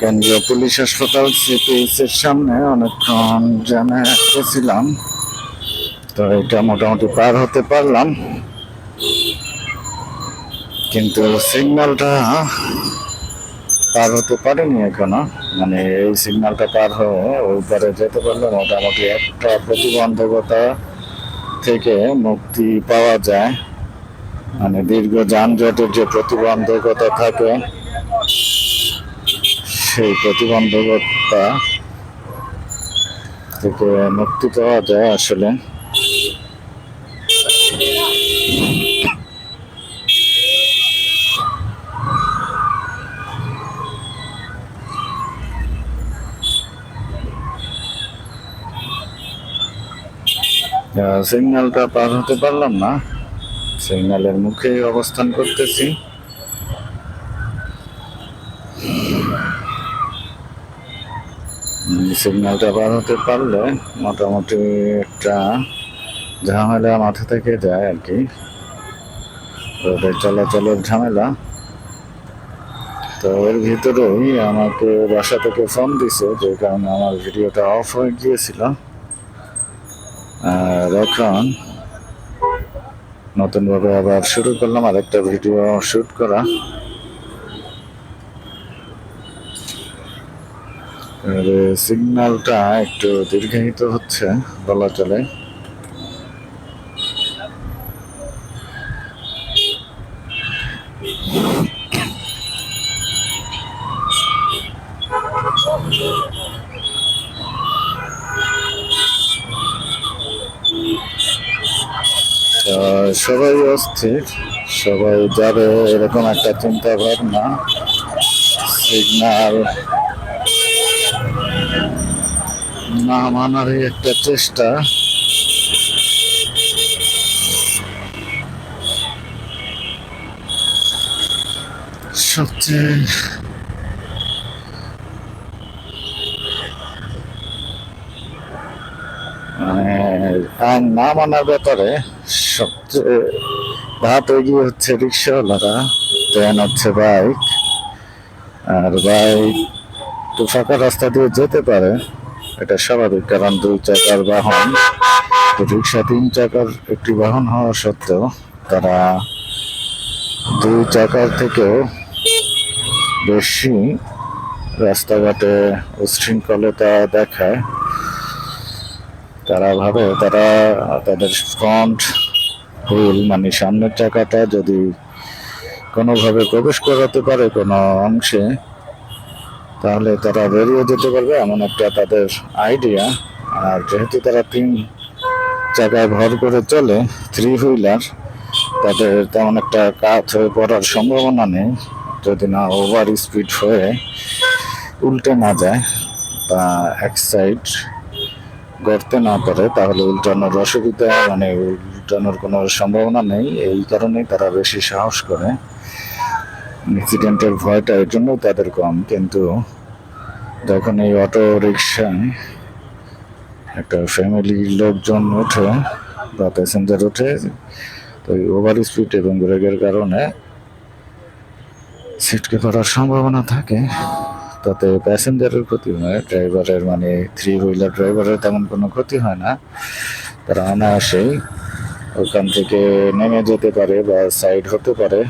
কেন্দ্রীয় পুলিশ হাসপাতাল সিপিএস এর সামনে অনেকক্ষণ জ্যামে গেছিলাম তো এটা মোটামুটি পার হতে পারলাম। কিন্তু সিগন্যালটা পার হতে পারেনি এখনও। মানে এই সিগন্যালটা পার হয়ে ওই পারে যেতে পারলে মোটামুটি একটা প্রতিবন্ধকতা থেকে মুক্তি পাওয়া যায়। মানে দীর্ঘ যানজটের যে প্রতিবন্ধকতা থাকে সেই প্রতিবন্ধকতা থেকে মুক্তি পাওয়া যায় আসলে। সিগন্যালটা পার হতে পারলাম না। সিগন্যালের মুখে অবস্থান করতেছি। সিগন্যালটা পার হতে পারলে মোটামুটি একটা ঝামেলা মাথা থেকে যায় আর কি। রোডের চলাচলের ঝামেলা। তো এর ভিতরেই আমাকে বাসা থেকে ফোন দিছে যে কারণে আমার ভিডিওটা অফ হয়ে গিয়েছিল। আর এখন নতুনভাবে আবার শুরু করলাম আরেকটা ভিডিও শুট করা। সিগন্যালটা একটু দীর্ঘায়িত হচ্ছে বলা চলে। সবাই অস্থির, সবাই যাবে এরকম একটা চিন্তা ভাবনা সিগন্যাল না মানারই একটা চেষ্টা। সবচেয়ে আইন না মানার ব্যাপারে সবচেয়ে ধাপ এগিয়ে হচ্ছে রিক্সাওয়ালারা, ট্রেন হচ্ছে বাইক। আর বাইক ফাঁকা রাস্তা দিয়ে যেতে পারে। এটা স্বাভাবিক, কারণ দুই চাকার বাহন রিক্সা তিন চাকার একটি বাহন হওয়া সত্ত্বেও তারা দুই চাকার থেকেও বেশি রাস্তাঘাটে উচ্ছৃঙ্খলতা দেখায়। তারা ভাবে, তারা তাদের ফ্রন্ট হুইল মানে সামনের চাকাটা যদি কোনোভাবে প্রবেশ করাতে পারে কোনো অংশে তাহলে তারা বেরিয়ে যেতে পারবে এমন একটা তাদের আইডিয়া আর যেহেতু তারা তিন চাকায় ভর করে চলে থ্রি হুইলার তাদের তেমন একটা কাজ হয়ে পড়ার সম্ভাবনা নেই। যদি না ওভার স্পিড হয়ে উল্টে না যায়, বা এক সাইড গড়তে না পারে, তাহলে উল্টানোর অসুবিধা মানে উল্টানোর কোনো সম্ভাবনা নেই। এই কারণেই তারা বেশি সাহস করে। অ্যাক্সিডেন্টের ভয়টা এর জন্য তাদের কম, কিন্তু যখন এই অটো রিক্সায় একটা ফ্যামিলির লোকজন ওঠে বা প্যাসেঞ্জার ওঠে, তো ওভার স্পিড এবং ব্রেকের কারণে সিটকে পড়ার সম্ভাবনা থাকে। তাতে প্যাসেঞ্জারের ক্ষতি হয় ড্রাইভারের মানে থ্রি হুইলার ড্রাইভারের তেমন কোনো ক্ষতি হয় না। তারা অনায়াসেই ওখান থেকে নেমে যেতে পারে বা সাইড হতে পারে।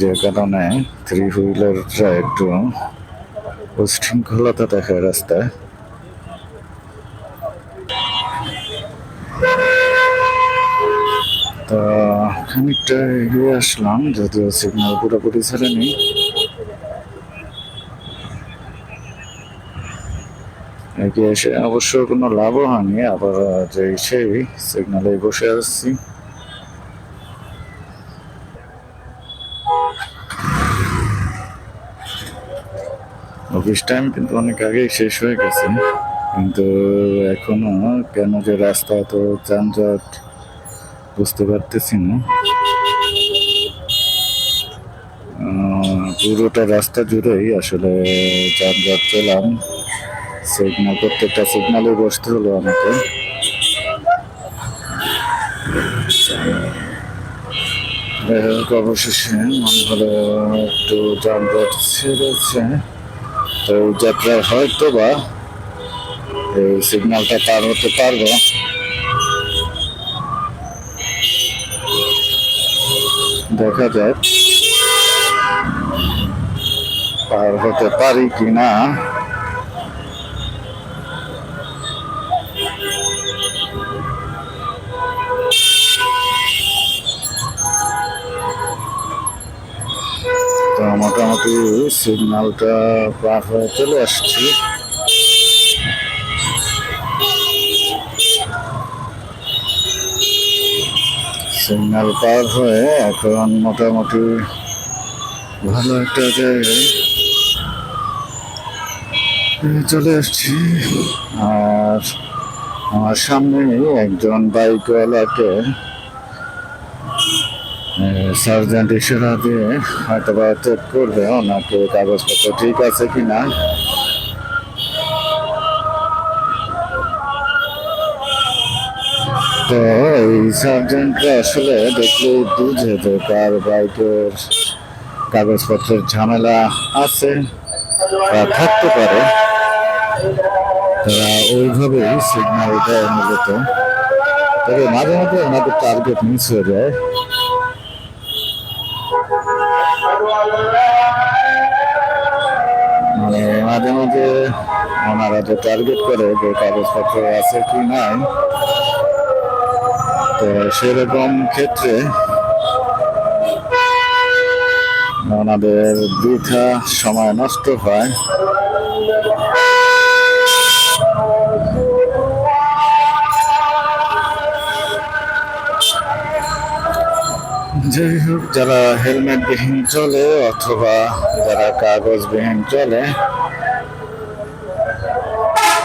যে কারণে থ্রি হুইলাররা একটু উশৃঙ্খলতা দেখায় রাস্তায় তা খানিকটা এগিয়ে আসলাম, যদিও সিগন্যাল পুরোপুরি ছাড়েনি। এগিয়ে এসে অবশ্য কোনো লাভও হয়নি আবার যে সেই সিগন্যালে বসে আসছি অফিস টাইম কিন্তু অনেক আগেই শেষ হয়ে গেছে। কিন্তু এখনও কেন যে রাস্তা এত যানজট বুঝতে পারতেছি না। পুরোটা রাস্তা জুড়েই আসলে যানজট পেলাম সিগন্যাল প্রত্যেকটা সিগনালে বসতে হলো আমাকে। অবশেষে মনে হলো একটু যানজট ছেড়েছে। তো যাত্রা যাত্রায় হয়তো বা সিগন্যালটা পার হতে পারব। দেখা যাক, পার হতে পারি কিনা। তো মোটামুটি সিগন্যালটা পার হয়ে চলে আসছি। সিগনাল পার হয়ে এখন মোটামুটি ভালো একটা জায়গায় চলে আসছি। আর আমার সামনে একজন বাইকওয়ালাকে সার্জেন্ট ইশারা দিয়ে হয়তো বা চেক করবে ওনাকে কাগজপত্র ঠিক আছে কি না তো এই সার্জেন্টরা আসলে দেখলে বুঝে যে কার বাইকের কাগজপত্রের ঝামেলা আছে বা থাকতে পারে। তারা ওইভাবেই সিগন্যাল দেয় মূলত। তবে মাঝে মাঝে ওনাদের টার্গেট মিস হয়ে যায়। মাঝে মাঝে ওনারা যে টার্গেট করে যে কাগজপত্র আছে কি নাই, তো সেরকম ক্ষেত্রে ওনাদের বৃথা সময় নষ্ট হয়। যাই হোক যারা হেলমেট বিহীন চলে অথবা যারা কাগজ বিহীন চলে,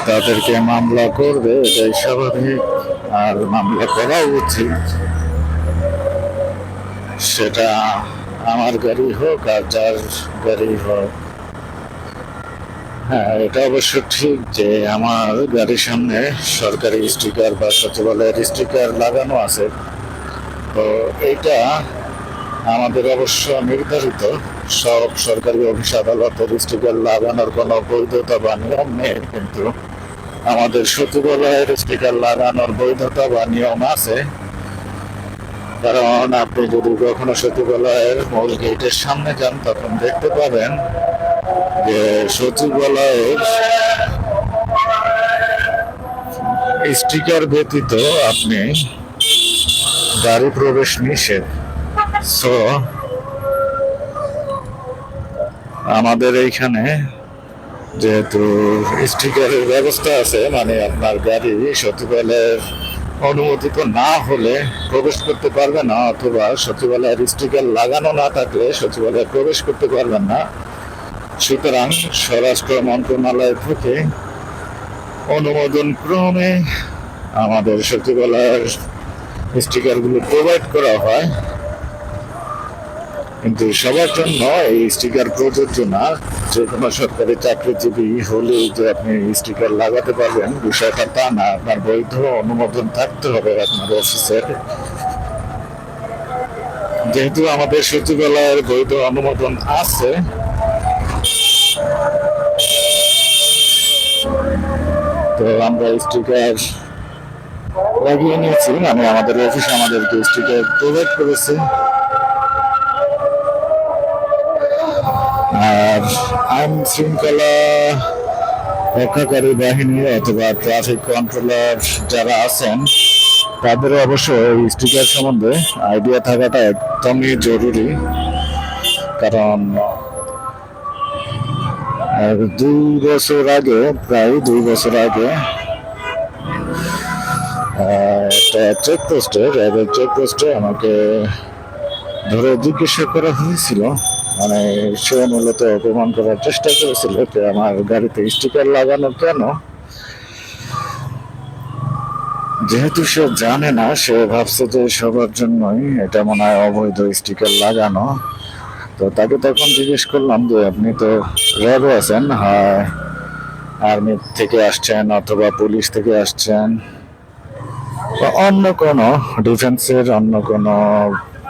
তাদেরকে মামলা করবে, এটাই স্বাভাবিক। আর মামলা করা উচিত, সেটা আমার গাড়ি হোক আর যার গাড়ি হোক। হ্যাঁ এটা অবশ্য ঠিক যে আমার গাড়ির সামনে সরকারি স্টিকার বা সচিবালয়ের স্টিকার লাগানো আছে। তো এটা আমাদের অবশ্য নির্ধারিত সব সরকারি অফিস আদালতের স্টিকার লাগানোর কোনো বৈধতা বা নিয়ম নেই, কিন্তু আমাদের সচিবালয়ের স্টিকার লাগানোর বৈধতা বা নিয়ম আছে। কারণ আপনি যদি কখনো সচিবালয়ের মূল গেটের সামনে যান, তখন দেখতে পাবেন যে সচিবালয়ের স্টিকার ব্যতীত আপনি গাড়ি প্রবেশ নিষেধ। সো আমাদের এইখানে যেহেতু স্টিকারের ব্যবস্থা আছে মানে আপনার গাড়ি সচিবালয়ের অনুমোদিত না হলে প্রবেশ করতে পারবে না, অথবা সচিবালয়ের স্টিকার লাগানো না থাকলে সচিবালয়ে প্রবেশ করতে পারবেন না। সুতরাং স্বরাষ্ট্র মন্ত্রণালয় থেকে অনুমোদন ক্রমে আমাদের সচিবালয়ের স্টিকারগুলো প্রোভাইড করা হয়। কিন্তু সবার জন্য এই স্টিকার প্রযোজ্য না। যে কোনো সরকারি চাকরিজীবী হলেই যে আপনি স্টিকার লাগাতে পারবেন, বিষয়টা তা না। আপনার বৈধ অনুমোদন থাকতে হবে আপনার অফিসের যেহেতু আমাদের সচিবালয়ের বৈধ অনুমোদন আছে, তো আমরা স্টিকার লাগিয়ে নিয়েছি। মানে আমাদের অফিস আমাদেরকে স্টিকার প্রোভাইড করেছে। আইন শৃঙ্খলা রক্ষাকারী বাহিনী অথবা ট্রাফিক কন্ট্রোলার যারা আছেন তাদের অবশ্য এই স্টিকার সম্বন্ধে আইডিয়া থাকাটা একদমই জরুরি। কারণ দুই বছর আগে, প্রায় দুই বছর আগে একটা চেকপোস্টে র্যাবের চেকপোস্টে আমাকে ধরে জিজ্ঞাসা করা হয়েছিল। মানে সে মূলত অপমান করার চেষ্টা করেছিল যে আমার গাড়িতে স্টিকার লাগানো কেন? যেহেতু সে জানে না, সে ভাবছে যে সবার জন্যই এটা মনে হয় অবৈধ স্টিকার লাগানো। তো তাকে তখন জিজ্ঞেস করলাম যে, আপনি তো র্যাবে আছেন, হয়, আর্মি থেকে আসছেন অথবা পুলিশ থেকে আসছেন? অন্য কোনো ডিফেন্সের অন্য কোনো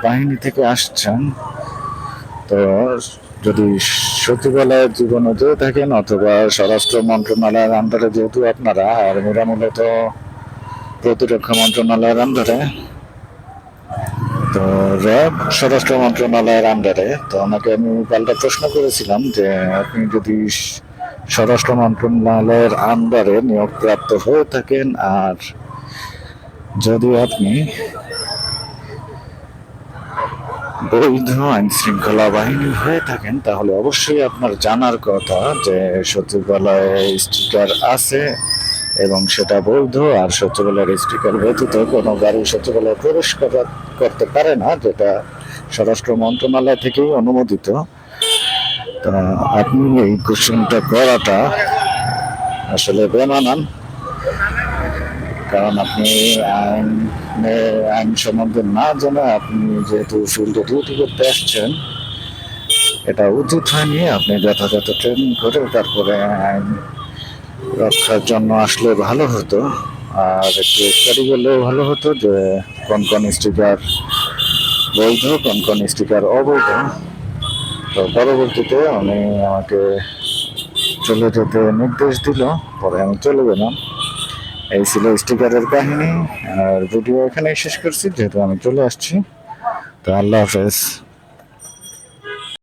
বাহিনী থেকে আসছেন। তো যদি সচিবালয়ের জীবনে যেয়ে থাকেন অথবা স্বরাষ্ট্র মন্ত্রণালয়ের আন্ডারে যেহেতু আপনারা আর্মিরা মূলত প্রতিরক্ষা মন্ত্রণালয়ের আন্ডারে, তো র্যাব স্বরাষ্ট্র মন্ত্রণালয়ের আন্ডারে, তো ওনাকে আমি পাল্টা প্রশ্ন করেছিলাম যে আপনি যদি স্বরাষ্ট্র মন্ত্রণালয়ের আন্ডারে নিয়োগপ্রাপ্ত হয়ে থাকেন, আর যদি আপনি বৈধ আইন শৃঙ্খলা বাহিনী হয়ে থাকেন, তাহলে অবশ্যই আপনার জানার কথা যে সচিবালয়ে স্টিকার আছে এবং সেটা বৈধ, আর সচিবালয়ের স্টিকার ব্যতীত কোনো গাড়ি সচিবালয়ে প্রবেশ করতে পারে না, যেটা স্বরাষ্ট্র মন্ত্রণালয় থেকেই অনুমোদিত। তা আপনি এই কোশ্চেনটা করাটা আসলে বেমানান, কারণ আপনি আইন আইন সম্বন্ধে না জেনে, আপনি যেহেতু ফিল্ডে ডিউটি করতে আসছেন, এটা উচিত হয়নি, আপনি যথাযথ ট্রেনিং করে তারপরে আইন রক্ষার জন্য আসলে ভালো হতো। আর একটু স্টাডি করলেও ভালো হতো যে কোন কোন স্টিকার বৈধ, কোন কোন স্টিকার অবৈধ। তো পরবর্তীতে উনি আমাকে চলে যেতে নির্দেশ দিল, পরে আমি চলে গেলাম। এই ছিল স্টিকারের কাহিনী। আর ভিডিও এখানেই শেষ করছি, যেহেতু আমি চলে আসছি। তো আল্লাহ হাফেজ।